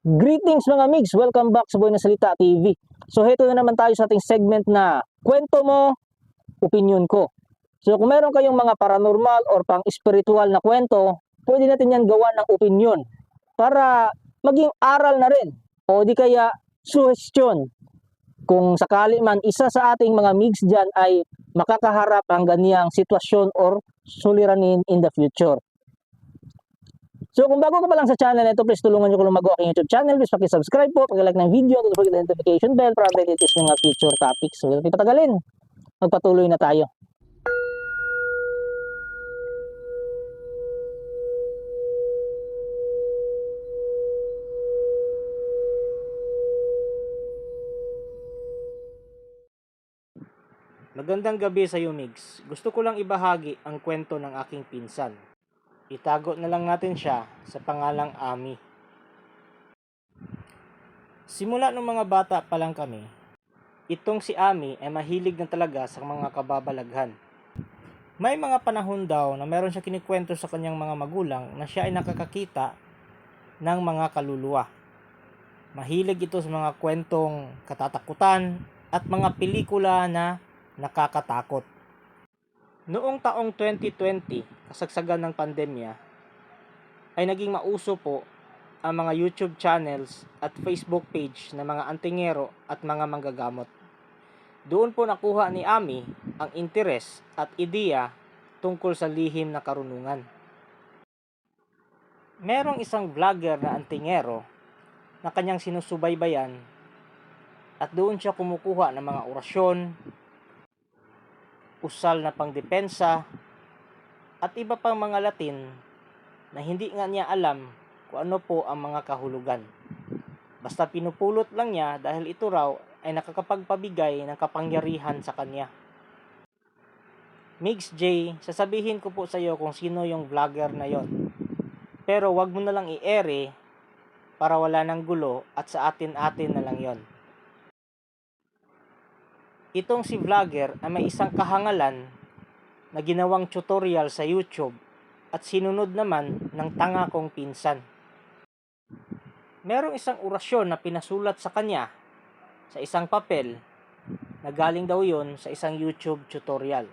Greetings mga migs! Welcome back sa Buhay na Salita TV. So heto na naman tayo sa ating segment na kwento mo, opinion ko. So kung meron kayong mga paranormal or pang spiritual na kwento, pwede natin yan gawa ng opinion para maging aral na rin o di kaya suggestion kung sakali man isa sa ating mga migs dyan ay makakaharap ang ganiyang sitwasyon or suliranin in the future. So kung bago ka pa lang sa channel na ito, please tulungan nyo ko lumago aking YouTube channel. Please paki-subscribe po, paki-like ng video, don't forget the notification bell para updated sa mga future topics. So hindi patagalin, magpatuloy na tayo. Magandang gabi sa iyo, Migs. Gusto ko lang ibahagi ang kwento ng aking pinsan. Itago na lang natin siya sa pangalang Ami. Simula nung mga bata pa lang kami, itong si Ami ay mahilig na talaga sa mga kababalaghan. May mga panahon daw na meron siya kinikwento sa kanyang mga magulang na siya ay nakakakita ng mga kaluluwa. Mahilig ito sa mga kwentong katatakutan at mga pelikula na nakakatakot. Noong taong 2020, kasagsagan ng pandemya, ay naging mauso po ang mga YouTube channels at Facebook page ng mga antingero at mga manggagamot. Doon po nakuha ni Ami ang interes at ideya tungkol sa lihim na karunungan. Merong isang vlogger na antingero na kanyang sinusubaybayan at doon siya kumukuha ng mga orasyon, usal na pangdepensa, at iba pang mga Latin na hindi nga niya alam kung ano po ang mga kahulugan. Basta pinupulot lang niya dahil ito raw ay nakakapagpabigay ng kapangyarihan sa kanya. Migs J, sasabihin ko po sa iyo kung sino yung vlogger na yon. Pero wag mo na lang i-ere para wala ng gulo at sa atin-atin na lang yon. Itong si vlogger ay may isang kahangalan na ginawang tutorial sa YouTube at sinunod naman ng tanga kong pinsan. Merong isang orasyon na pinasulat sa kanya sa isang papel na galing daw yon sa isang YouTube tutorial.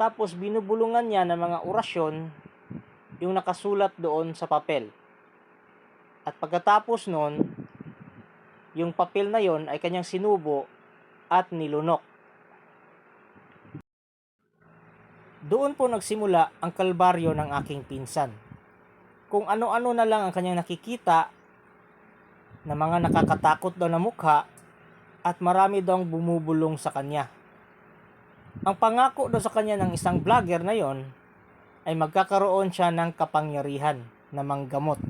Tapos binubulungan niya ng mga orasyon yung nakasulat doon sa papel. At pagkatapos nun, yung papel na yon ay kanyang sinubo at nilunok. Doon po nagsimula ang kalbaryo ng aking pinsan. Kung ano-ano na lang ang kanyang nakikita na mga nakakatakot daw na mukha at marami daw ang bumubulong sa kanya. Ang pangako daw sa kanya ng isang vlogger na yon ay magkakaroon siya ng kapangyarihan na manggamot.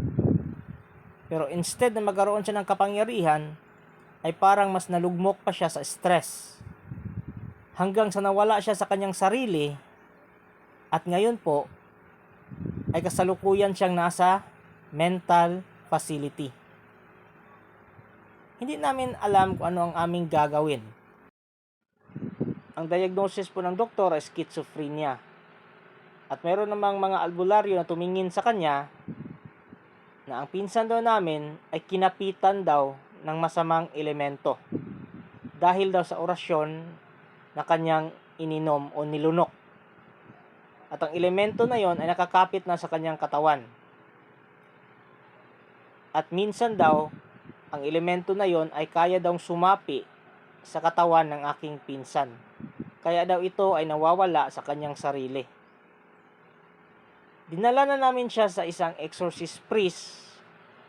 Pero instead na magkaroon siya ng kapangyarihan, ay parang mas nalugmok pa siya sa stress. Hanggang sa nawala siya sa kanyang sarili at ngayon po ay kasalukuyan siyang nasa mental facility. Hindi namin alam kung ano ang aming gagawin. Ang diagnosis po ng doktor ay schizophrenia. At meron namang mga albularyo na tumingin sa kanya na ang pinsan daw namin ay kinapitan daw ng masamang elemento dahil daw sa orasyon na kanyang ininom o nilunok. At ang elemento na yon ay nakakapit na sa kanyang katawan. At minsan daw, ang elemento na yon ay kaya daw sumapi sa katawan ng aking pinsan. Kaya daw ito ay nawawala sa kanyang sarili. Dinala na namin siya sa isang exorcist priest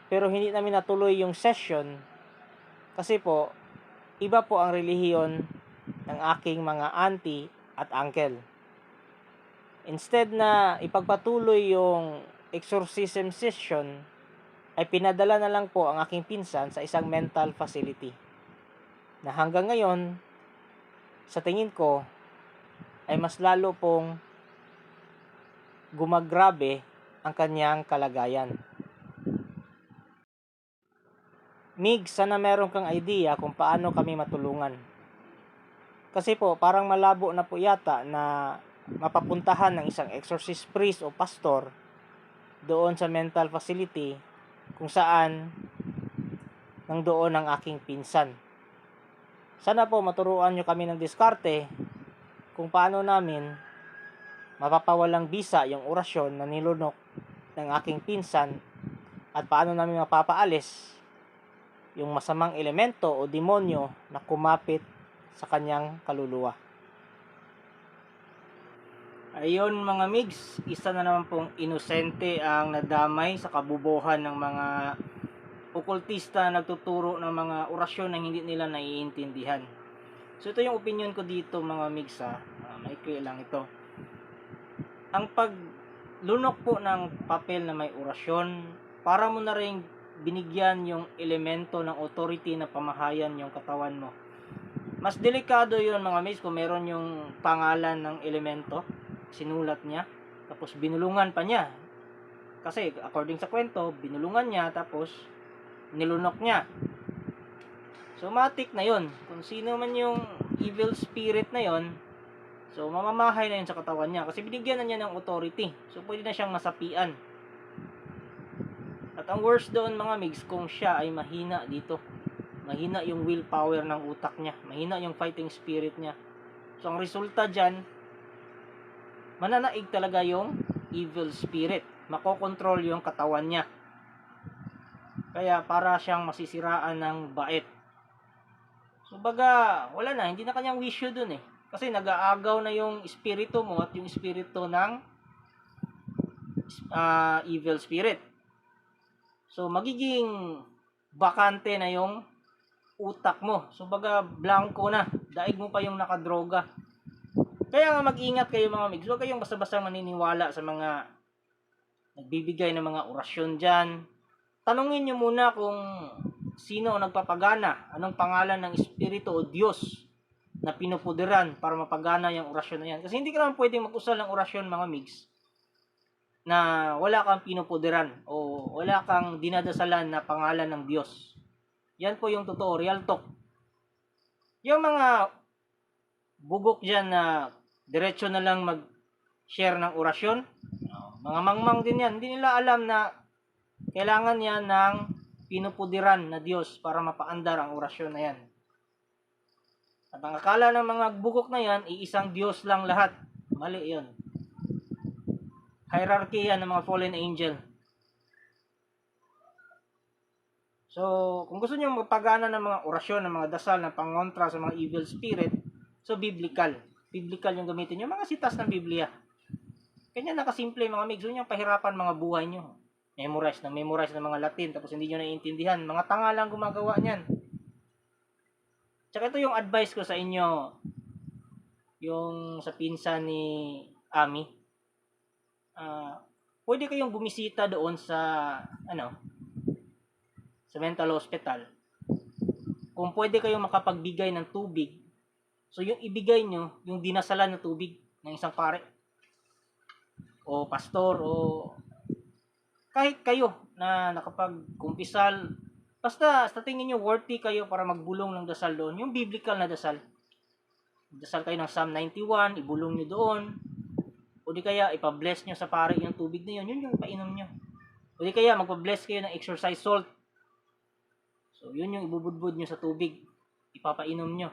pero hindi namin natuloy yung session kasi po, iba po ang relihiyon ng aking mga auntie at uncle. Instead na ipagpatuloy yung exorcism session, ay pinadala na lang po ang aking pinsan sa isang mental facility. Na hanggang ngayon, sa tingin ko, ay mas lalo pong gumagrabe ang kanyang kalagayan. Mig, sana meron kang idea kung paano kami matulungan. Kasi po, parang malabo na po yata na mapapuntahan ng isang exorcist priest o pastor doon sa mental facility kung saan nang doon ang aking pinsan. Sana po maturuan nyo kami ng diskarte kung paano namin mapapawalang bisa yung orasyon na nilunok ng aking pinsan at paano namin mapapaalis yung masamang elemento o demonyo na kumapit sa kanyang kaluluwa. Ayun mga migs, isa na naman pong inosente ang nadamay sa kabubuhan ng mga okultista na nagtuturo ng mga orasyon na hindi nila naiintindihan. So ito yung opinion ko dito mga migs ha, uh, maikli lang ito. Ang paglunok po ng papel na may orasyon, para mo na rin binigyan yung elemento ng authority na pamahayan yung katawan mo. Mas delikado yun mga migs kung meron yung pangalan ng elemento, sinulat niya, tapos binulungan pa niya. Kasi according sa kwento, binulungan niya tapos nilunok niya. So matik na yon. Kung sino man yung evil spirit na yon, so mamamahay na yun sa katawan niya kasi binigyan na niya ng authority. So pwede na siyang masapian. At ang worst doon mga migs, kung siya ay mahina dito. Mahina yung willpower ng utak niya. Mahina yung fighting spirit niya. So ang resulta dyan, mananaig talaga yung evil spirit. Makokontrol yung katawan niya. Kaya para siyang masisiraan ng bait. So baga, wala na, hindi na kanyang wisyo dun eh. Kasi nag-aagaw na yung espiritu mo at yung espiritu ng ah, evil spirit. So magiging bakante na yung utak mo. So baga blanco na. Daig mo pa yung nakadroga. Kaya nga mag-ingat kayo mga migs. Huwag kayong basta-basta maniniwala sa mga nagbibigay ng mga orasyon dyan. Tanungin nyo muna kung sino ang nagpapagana. Anong pangalan ng Espiritu o Diyos na pinupuderan para mapagana yung orasyon na yan. Kasi hindi ka naman pwedeng mag-usal ng orasyon mga migs na wala kang pinupuderan o wala kang dinadasalan na pangalan ng Diyos. Yan po yung totoo, real talk. Yung mga bugok dyan na diretso na lang mag-share ng orasyon, mga mangmang din yan, hindi nila alam na kailangan yan ng pinupudiran na Diyos para mapaandar ang orasyon na yan. At ang akala ng mga bugok na yan, iisang Diyos lang lahat. Mali yon. Hierarchy yan ng mga fallen angel. So, kung gusto niyo magpagana ng mga orasyon, ng mga dasal, ng pangontra sa mga evil spirit, so biblical. Biblical yung gamitin niyo. Mga sitas ng Biblia. Kanya nakasimple mga migs. Huwag niyang pahirapan mga buhay niyo. Memorize na memorize ng mga Latin tapos hindi niyo naiintindihan. Mga tanga lang gumagawa niyan. Tsaka ito yung advice ko sa inyo. Yung sa pinsan ni Ami. Ah, pwede kayong bumisita doon sa ano sa mental hospital. Kung pwede kayong makapagbigay ng tubig, so yung ibigay nyo, yung dinasalan na tubig ng isang pare, o pastor, o kahit kayo na nakapag-kumpisal, basta sa tingin nyo worthy kayo para magbulong ng dasal doon, yung biblical na dasal. Dasal kayo ng Psalm 91, ibulong nyo doon, o di kaya ipa-bless nyo sa pare yung tubig na yun, yun yung painom nyo. O di kaya magpa-bless kayo ng exercise salt, So, yun yung ibubudbud nyo sa tubig. Ipapainom nyo.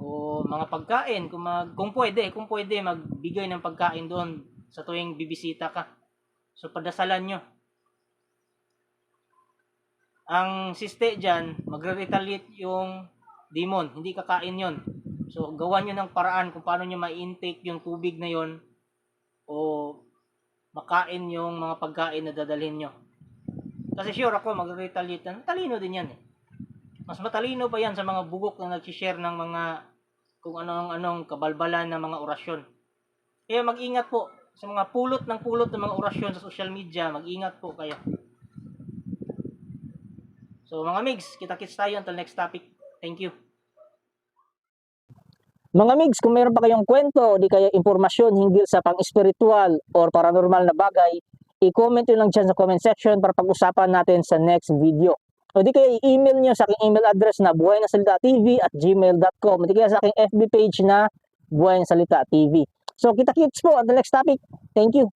O mga pagkain, kung, mag, kung pwede, kung pwede, magbigay ng pagkain doon sa tuwing bibisita ka. So, padasalan nyo. Ang siste dyan, magre-retaliate yung demon. Hindi kakain yon So, gawan nyo ng paraan kung paano nyo ma-intake yung tubig na yon o makain yung mga pagkain na dadalhin nyo. Kasi sure ako magre-retaliate yan. Talino din yan eh. Mas matalino pa yan sa mga bugok na nag-share ng mga kung anong-anong kabalbalan ng mga orasyon. Kaya mag-ingat po sa mga pulot ng pulot ng mga orasyon sa social media. Mag-ingat po kayo. So mga migs, kita-kits tayo until next topic. Thank you. Mga migs, kung meron pa kayong kwento o di kaya impormasyon hinggil sa pang-spiritual or paranormal na bagay, i-comment nyo lang dyan sa comment section para pag-usapan natin sa next video. O di kaya i-email nyo sa aking email address na buhay na salita tv at gmail.com. O di kaya sa aking FB page na buhay. So kita-kits po at the next topic. Thank you.